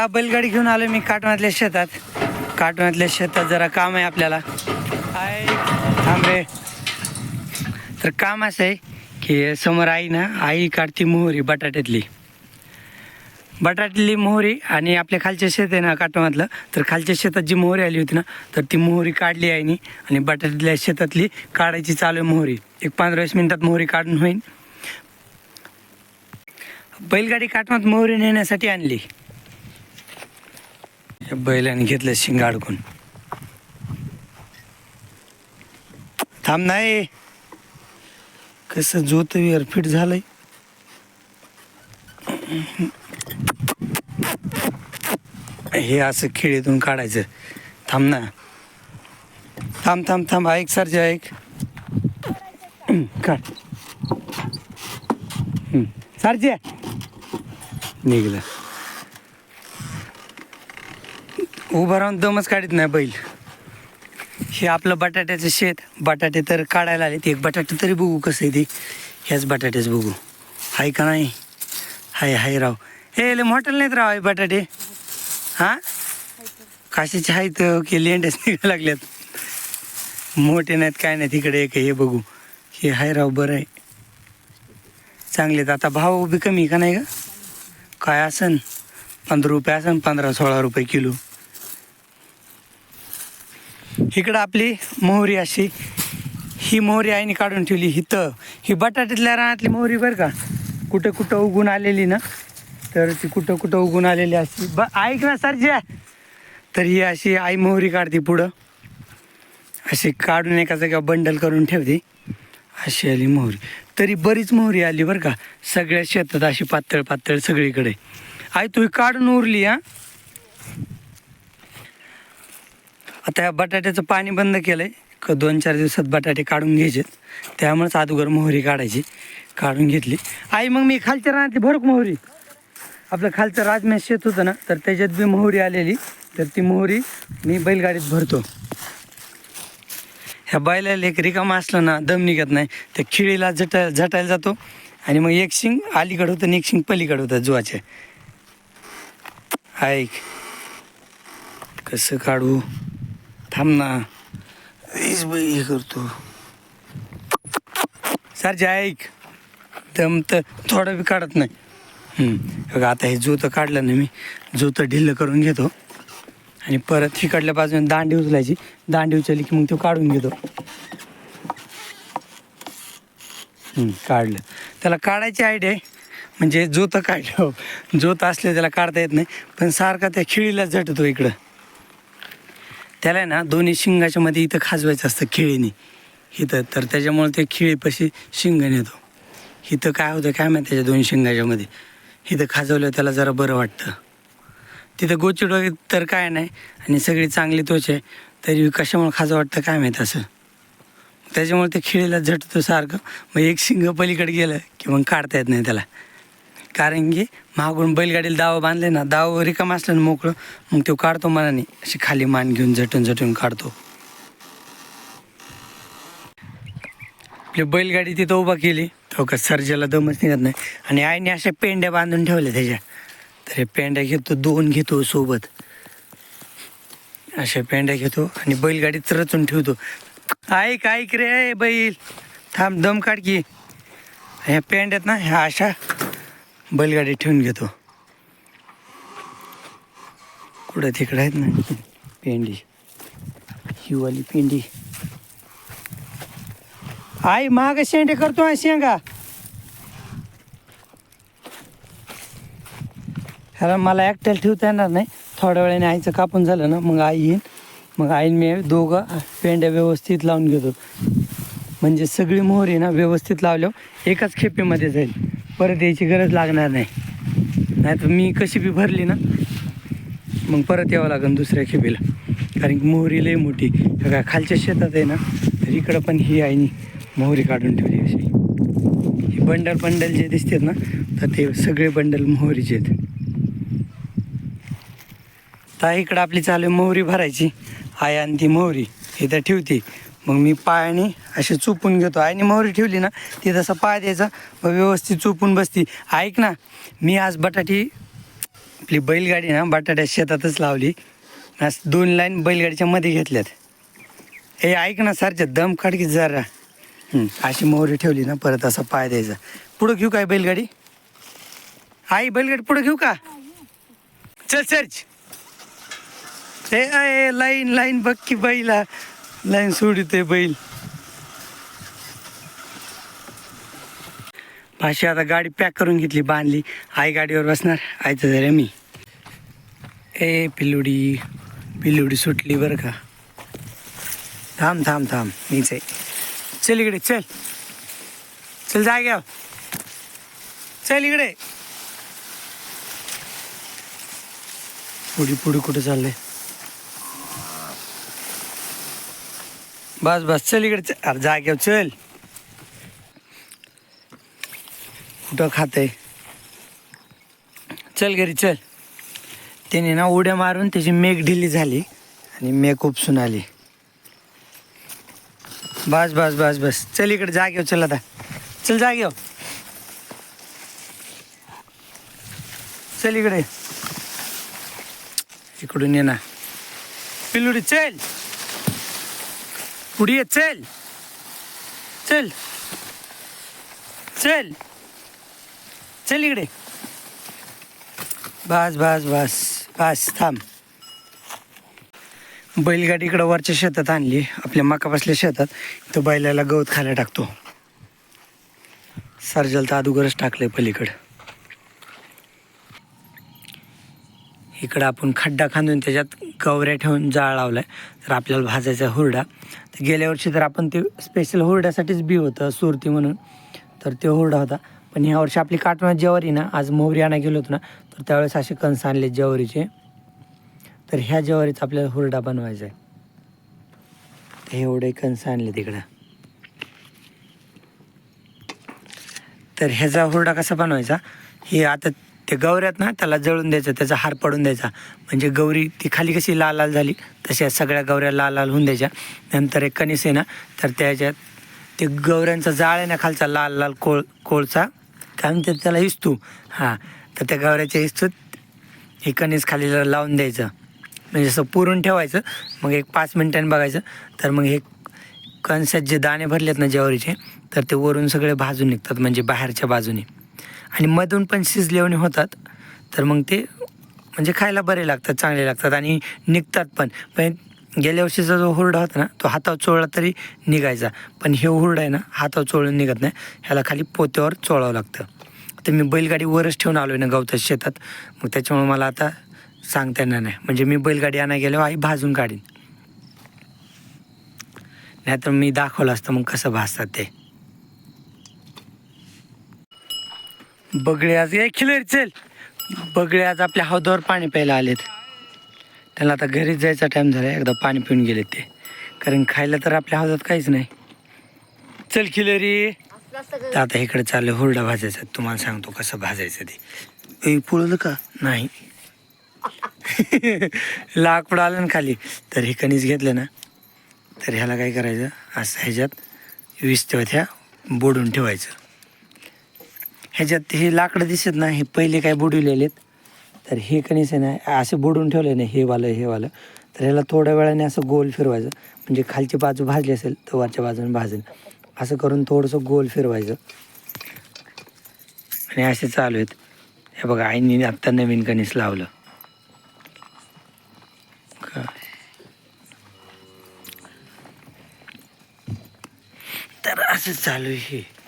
आता बैलगाडी घेऊन आलो मी काटवातल्या शेतात. काटवातल्या शेतात जरा काम आहे आपल्याला. आहे थांबे तर काम असं आहे की समोर आई ना आई काढती मोहरी बटाट्यातली. बटाट्यातली मोहरी आणि आपल्या खालच्या शेत आहे ना काटवातलं तर खालच्या शेतात जी मोहरी आली होती ना तर ती मोहरी काढली आईनी आणि बटाट्यातल्या शेतातली काढायची चालू आहे मोहरी. एक पंधरा वीस मिनिटात मोहरी काढून होईल बैलगाडी काटमात मोहरी नेण्यासाठी आणली. या बैलाने घेतलं शिंग अडकून. थांब नाही. कसं जोत विहार फिट झालंय. हे असं खिळीतून काढायचं. थांब ना. थांब थांब थांब. ऐक सरचे ऐक. काढ. हम्म, निघलं. उभं राहून दमच काढत नाही बैल. हे आपलं बटाट्याचं शेत बटाटे तर काढायला आले ते एक बटाटे तरी बघू कसं आहे ते. ह्याच बटाट्याच बघू. हाय का नाही? हाय हाय राव. हे लय मोठं नाहीत राव हे बटाटे. हां? काशीचे आहेत की लेंडच निघायला लागल्यात. मोठे नाहीत काय नाहीत इकडे एक हे बघू. हे हाय राव बरं आहे. चांगलेत आता भाव बी कमी का नाही का काय असन? पंधरा रुपये असन पंधरा सोळा रुपये किलो. इकडं आपली मोहरी अशी. ही मोहरी आईने काढून ठेवली हिथं ही बटाट्यातल्या रानातली मोहरी बरं का. कुठं कुठं उगून आलेली ना. तर ती कुठं कुठं उगून आलेली अशी. ब ऐक ना सर जे तर ही अशी आई मोहरी काढते पुढं. अशी काढून एका जागा बंडल करून ठेवते. अशी आली मोहरी. तरी बरीच मोहरी आली बरं का. सगळ्या शेतात अशी पातळ पातळ सगळीकडे. आई तू काढून उरली हां? आता या बटाट्याचं पाणी बंद केलं आहे दोन चार दिवसात बटाटे काढून घ्यायचे त्यामुळेच अगोदर मोहरी काढायची काढून घेतली. आई मग मी खालच्या रानातली भरक मोहरी. आपलं खालचं राजमेश शेत होतं ना तर त्याच्यात बी मोहरी आलेली. तर ती मोहरी मी बैलगाडीत भरतो. ह्या बैलाला एक रिकामा असलं ना दम निघत नाही. त्या खिळीला झटा झटायला जातो. आणि मग एक शिंग अलीकडं होतं आणि एक शिंग पलीकडं होतं जुवाचे ऐक. कसं काढू? थांब ना. हीच हे करतो. सरचे ऐक. दम तर थोडं बी काढत नाही. हम्म. बघा आता हे जोतं काढलं ना मी. जोतं ढिल्लं करून घेतो. आणि परत इकडल्या बाजूने दांडी उचलायची. दांडी उचलली की मग तो काढून घेतो. हम्म, काढलं. त्याला काढायची आयडिया आहे. म्हणजे जोतं काढलं. जोत असले त्याला काढता येत नाही. पण सारखा त्या खिळीला झटतो इकडं. त्याला आहे ना दोन्ही शिंगाच्या मध्ये इथं खाजवायचं असतं खिळीने. इथं. तर त्याच्यामुळे ते खिळीपाशी शिंग नेतो. इथं काय होतं काय माहिती त्याच्या दोन शिंगाच्या मध्ये इथं खाजवलं त्याला जरा बरं वाटतं. तिथं गोचिड वगैरे तर काय नाही. आणि सगळी चांगली तोच आहे. तरी कशामुळे खाजं वाटतं काय माहीत असं? त्याच्यामुळे ते खिळीला झटतो सारखं. मग एक शिंग पलीकडे गेलं की मग काढता येत नाही त्याला. कारण की मागून बैलगाडीला दावा बांधले ना दावा रिकाम असलं ना मोकळं मग तो काढतो मनाने. अशी खाली मान घेऊन झटून झटून काढतो. आपली बैलगाडी तिथं उभा केली तो का सर्जाला दमच निघत नाही. आणि आईने अशा पेंड्या बांधून ठेवल्या त्याच्या. तर हे पेंड्या घेतो दोन घेतो सोबत. अशा पेंड्या घेतो आणि बैलगाडीत रचून ठेवतो. ऐक ऐक रे बैल. थांब दम काढ की. ह्या पेंड्यात ना ह्या अशा बैलगाडी ठेवून घेतो. कुठं तिकडं आहेत ना? पेंडी. शिवाली पेंडी. आई महाग शेंडे करतो आहे शेंगा. कारण मला एकट्याला ठेवता येणार नाही. थोड्या वेळाने आईचं कापून झालं ना मग आई येईन. मग आईन मी दोघं पेंड्या व्यवस्थित लावून घेतो. म्हणजे सगळी मोहरी ना व्यवस्थित लावल्यावर एकाच खेपेमध्ये जाईल. परत यायची गरज लागणार नाही. नाहीतर मी कशी बी भरली ना मग परत यावं लागेल दुसऱ्या खेपेला. कारण की मोहरी लई मोठी काय खालच्या शेतात आहे ना तर इकडं पण ही आईनी मोहरी काढून ठेवली अशी. हे बंडल बंडल जे दिसतात ना तर ते सगळे बंडल मोहरीचे आहेत. तर इकडं आपली चालू आहे मोहरी भरायची. आई आणि ती मोहरी. इथं ठेवते. मग मी पायाने असे चुपून घेतो. आईने मोहरी ठेवली ना ती तसा पाय द्यायचा मग व्यवस्थित चुपून बसती. ऐक ना मी आज बटाटी आपली बैलगाडी ना बटाट्या शेतातच लावली. आज दोन लाईन बैलगाडीच्या मध्ये घेतल्यात. हे ऐक ना सारख्या दम काढ जरा. अशी मोहरी ठेवली ना परत असा पाय द्यायचा. पुढं घेऊ काय बैलगाडी? आई बैलगाडी पुढं घेऊ का? चल सर्च ए लाईन लाईन बघ की बैला. लाईन सोडते बैल. भाषी आता गाडी पॅक करून घेतली बांधली. आई गाडीवर बसणार. आयचं झालं मी. ए पिल्लुडी. पिल्लुडी सुटली बरं का. थांब थांब थांब. मीच आहे. चल इकडे चल. चल जाग्या चल इकडे. पुढी पुढे कुठं चाललंय? बस बस चल इकडे चल. अरे जाग्यावर चल. कुठं खाते चल घरी चल. त्याने ना उड्या मारून त्याची मेघ ढिली झाली आणि मेघ उपसून आली. बस बस बस बस. चल इकडे जागेव चल आता. चल जागेव चल इकडे. इकडून ये ना. पिलुडी चल. पुढे ये चल. चल. चल. चल इकडे. बस बस बस. बस थांब. बैलगाडी इकडं वरच्या शेतात आणली. आपल्या मका बसल्या शेतात. तो बैलाला गवत खायला टाकतो. सर्जल तर अगोदरच टाकलंय पलीकडं. इकडं आपण खड्डा खांदून त्याच्यात गवऱ्या ठेवून जाळ लावलाय. तर आपल्याला भाजायचा हुरडा तर गेल्या वर्षी तर आपण ते स्पेशल हुरड्यासाठीच बी होतं सुरती म्हणून. तर ते हुरडा होता. पण ह्या वर्षी आपली काटवण ज्वारी ना आज मोहरी आणा गेलो होतो ना तर त्यावेळेस असे कणस आणले ज्वारीचे. तर ह्या ज्वारीचा आपल्याला हुरडा बनवायचा आहे. तर हे एवढे कणस आणले तिकडं. तर ह्याचा हुरडा कसा बनवायचा? हे आता ते गौऱ्यात ना त्याला जळून द्यायचं त्याचा हार पडून द्यायचा. म्हणजे गौरी ती खाली कशी लाल लाल झाली तशा सगळ्या गौऱ्या लाल लाल होऊन द्यायच्या. नंतर एक कणीस आहे ना तर त्याच्यात ते गौऱ्यांचा जाळ आहे ना खालचा लाल लाल कोळ कोळचा. काय म्हणतात त्याला इस्तू. हां तर त्या गौऱ्याच्या इस्तूत हे कणीस खाली लावून द्यायचं. म्हणजे असं पुरून ठेवायचं मग एक पाच मिनिटांनी बघायचं. तर मग हे कणसात जे दाणे भरलेत ना ज्वारीचे तर ते वरून सगळे भाजून निघतात म्हणजे बाहेरच्या बाजूने. आणि मधून पण शिजलेवणे होतात. तर मग ते म्हणजे खायला बरे लागतात चांगले लागतात आणि निघतात पण. पण गेल्या वर्षीचा जो हुरडा होता ना तो हातावर चोळला तरी निघायचा. पण हे हुरडा आहे ना हातावर चोळून निघत नाही. ह्याला खाली पोत्यावर चोळावं लागतं. तर मी बैलगाडी वरच ठेवून आलो आहे ना गवताच्या शेतात. मग त्याच्यामुळे मला आता सांगता येणार नाही. म्हणजे मी बैलगाडी आणा गेल्यावर आई भाजून काढीन. नाहीतर मी दाखवलं असतं मग कसं भाजतात ते. बगळे आज ए खिलर चल. बगळे आज आपल्या हौदावर पाणी प्यायला आलेत. त्याला आता घरीच जायचा टाईम झाला एकदा पाणी पिऊन गेलेत ते. कारण खायला तर आपल्या हौदात काहीच नाही. चल खिलरी तर आता इकडे चाललं हुरडा भाजायचा. तुम्हाला सांगतो कसं भाजायचं ते. पुळलं का नाही. लाकूड आलं ना खाली. तर हे कणीस घेतलं ना तर ह्याला काय करायचं? असं ह्याच्यात वीस तेव्हा बोडून ठेवायचं. ह्याच्यात हे लाकडं दिसत ना हे पहिले काय बुडविलेलेत तर हे कणीस आहे ना असे बुडून ठेवले ना हे वालं हे वालं. तर ह्याला थोड्या वेळाने असं गोल फिरवायचं. म्हणजे खालची बाजू भाजली असेल तर वरच्या बाजूने भाजेल. असं करून थोडंसं गोल फिरवायचं. आणि असे चालू आहेत. हे बघा आईने आत्ता नवीन कणीस लावलं. का तर असं चालू आहे हे.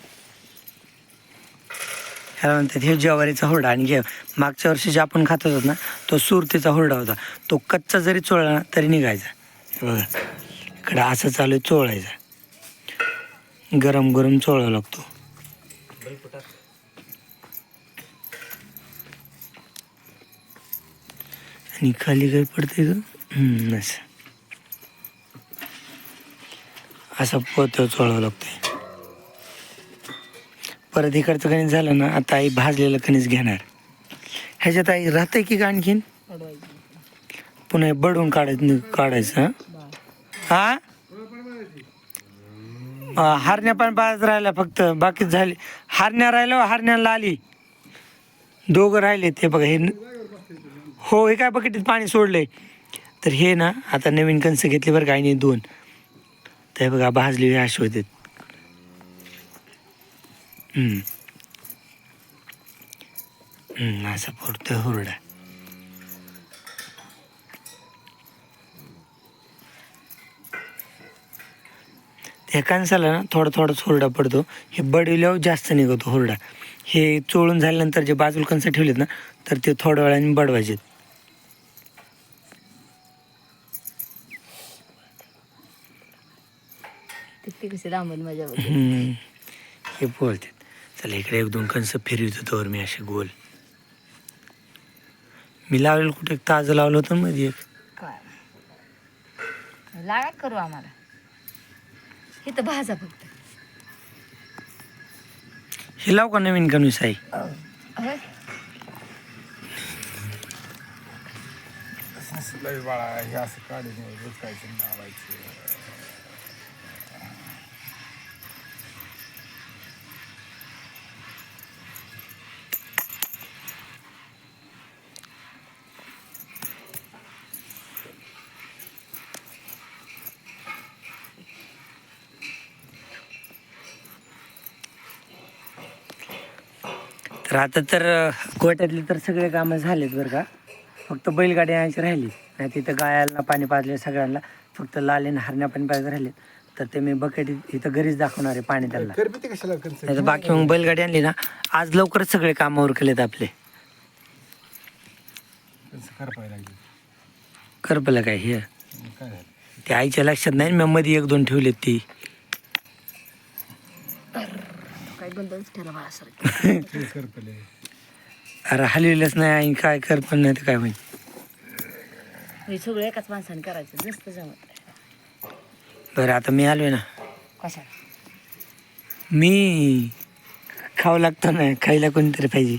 ह्याला म्हणतात हे ज्वारीचा हुरडा आणि घे मागच्या वर्षी जे आपण खात होतो ना तो सुरतीचा हुरडा होता. तो कच्चा जरी चोळला ना तरी निघायचा. बघा इकडं असं चालू आहे चोळायचा. गरम गरम चोळावा लागतो. आणि खाली काय पडते ग? हम्म, असं. पोत्यावर चोळावं लागतंय. परत इकडचं कणीस झालं ना आता आई भाजलेलं कणीस घेणार. ह्याच्यात आई राहते की का आणखीन? पुन्हा बडून काढायचं काढायचं हा? हारण्या पण बाज राहिल्या फक्त बाकी झाली. हारण्या राहिल्या हो, हारण्याला आली दोघं राहिले ते बघा हे हो हे काय बकेटीत पाणी सोडलंय. तर हे ना आता नवीन कणसं घेतली बरं काही नाही दोन. ते बघा भाजली असे होते. असा पडतो हुरडा. त्या ना थोडा थोडाच हुरडा पडतो. हे बडविल्यावर जास्त निघतो हुरडा. हे चोळून झाल्यानंतर जे बाजूला कणसं ठेवलेत ना तर ते थोड्या वेळाने बडवायचे. हे बोलतात. चला इकडे एक दोन कणसं फिरवत होतो मी असे गोल. मी लावलेलं कुठे एक ताजं लावलं होतं मध्ये एक. काय? लागा करू आम्हाला. हे तर भाजा फक्त. हे लाव का नवीन कणूस आहे बाळा हे असं काढून लावायचं? तर आता तर गोट्यातले तर सगळे कामं झालेत बरं का. फक्त बैलगाडी आणायची राहिली. नाही तिथं गायाला पाणी पाजले सगळ्यांना. फक्त लालीन हरण्या पाणी पाजायचे राहिलेत. तर ते मी बकेट इथं घरीच दाखवणार आहे पाणी त्यांना. करबी ते कशाला करत नाही तर बाकी मग बैलगाडी आणली ना आज लवकरच सगळे कामावर केलेत आपले. करपलं काय हे? ते आईच्या लक्षात नाही मी मध्ये एक दोन ठेवलेत ती. काय बंदच ठेवला अरे हलविलंच नाही आई काय कर पण नाही तर काय माहिती हे सगळं एकाच माणसाने करायचं नसतं जमत बरं आता मी आलोय ना कशाला? मी खावं लागतं ना खायला कोणतरी पाहिजे.